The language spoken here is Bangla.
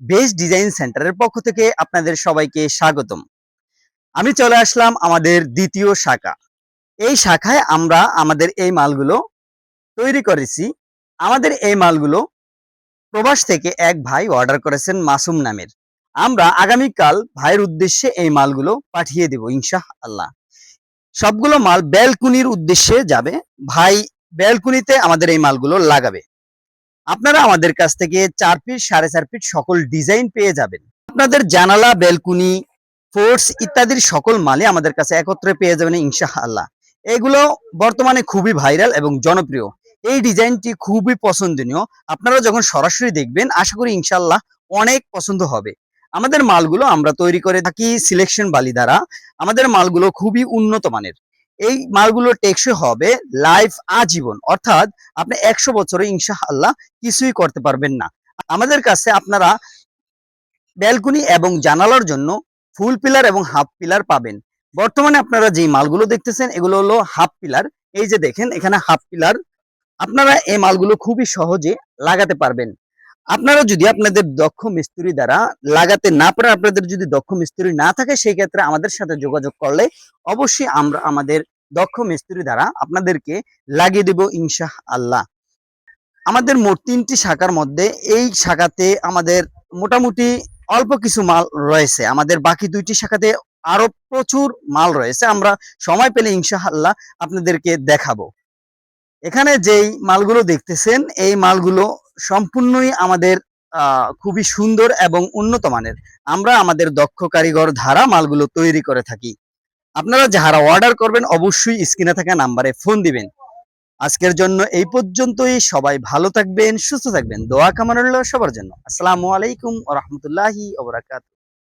বেস্ট ডিজাইন সেন্টারের পক্ষ থেকে আপনাদের সবাইকে স্বাগতম। আমি চলে আসলাম আমাদের দ্বিতীয় শাখা। এই শাখায় আমরা আমাদের এই মালগুলো তৈরি করেছি। আমাদের এই মালগুলো প্রবাস থেকে এক ভাই অর্ডার করেছেন মাসুম নামের। আমরা আগামীকাল ভাইয়ের উদ্দেশ্যে এই মালগুলো পাঠিয়ে দেব ইনশাহ আল্লাহ সবগুলো মাল ব্যালকুনির উদ্দেশ্যে যাবে। ভাই ব্যালকুনিতে আমাদের এই মালগুলো লাগাবে। আপনারা আমাদের কাছ থেকে চার ফিট সাড়ে চার ফিট সকল ডিজাইন পেয়ে যাবেন। আপনাদের জানালা বেলকুনি ফোর্স ইত্যাদির সকল মালই আমাদের কাছে একত্রে পেয়ে যাবেন ইনশাহ আল্লাহ এগুলো বর্তমানে খুবই ভাইরাল এবং জনপ্রিয়। এই ডিজাইনটি খুবই পছন্দনীয়। আপনারা যখন সরাসরি দেখবেন, আশা করি ইনশাল্লাহ অনেক পছন্দ হবে। আমাদের মালগুলো আমরা তৈরি করে থাকি সিলেকশন বালি দ্বারা। আমাদের মালগুলো খুবই উন্নত মানের। এই মালগুলো টেকসই হবে লাইফ আজীবন। অর্থাৎ আপনি একশো বছরে ইনশাহ আল্লাহ কিছুই করতে পারবেন না। আমাদের কাছে আপনারা ব্যালকনি এবং জানালার জন্য ফুল পিলার এবং হাফ পিলার পাবেন। বর্তমানে আপনারা যে মালগুলো দেখতেছেন, এগুলো হলো হাফ পিলার এই যে দেখেন, এখানে হাফ পিলার আপনারা এই মালগুলো খুবই সহজে লাগাতে পারবেন। আপনারা যদি আপনাদের দক্ষ মিস্ত্রি দ্বারা লাগাতে না পারেন, আপনাদের যদি দক্ষ মিস্ত্রি না থাকে, সেই ক্ষেত্রে আমাদের সাথে যোগাযোগ করলে অবশ্যই আমরা আমাদের দক্ষ মিস্ত্রি দ্বারা আপনাদেরকে লাগিয়ে দেব ইনশাহ আল্লাহ আমাদের মোট তিনটি শাখার মধ্যে এই শাখাতে আমাদের মোটামুটি অল্প কিছু মাল রয়েছে। আমাদের বাকি দুইটি শাখাতে আরও প্রচুর মাল রয়েছে। আমরা সময় পেলে ইনশাআল্লাহ আপনাদেরকে দেখাবো। এখানে যেই মালগুলো দেখতেছেন, এই মালগুলো সম্পূর্ণই আমাদের খুবই সুন্দর এবং উন্নত মানের। আমরা আমাদের দক্ষ কারিগর ধারা মালগুলো তৈরি করে থাকি। আপনারা যারা অর্ডার করবেন, অবশ্যই স্ক্রিনে থাকা নাম্বারে ফোন দিবেন। আজকের জন্য এই পর্যন্তই। সবাই ভালো থাকবেন, সুস্থ থাকবেন। দোয়া কামনা রইল সবার জন্য। আসসালামু আলাইকুম রাহমাতুল্লাহি ওয়া বারাকাতুহু।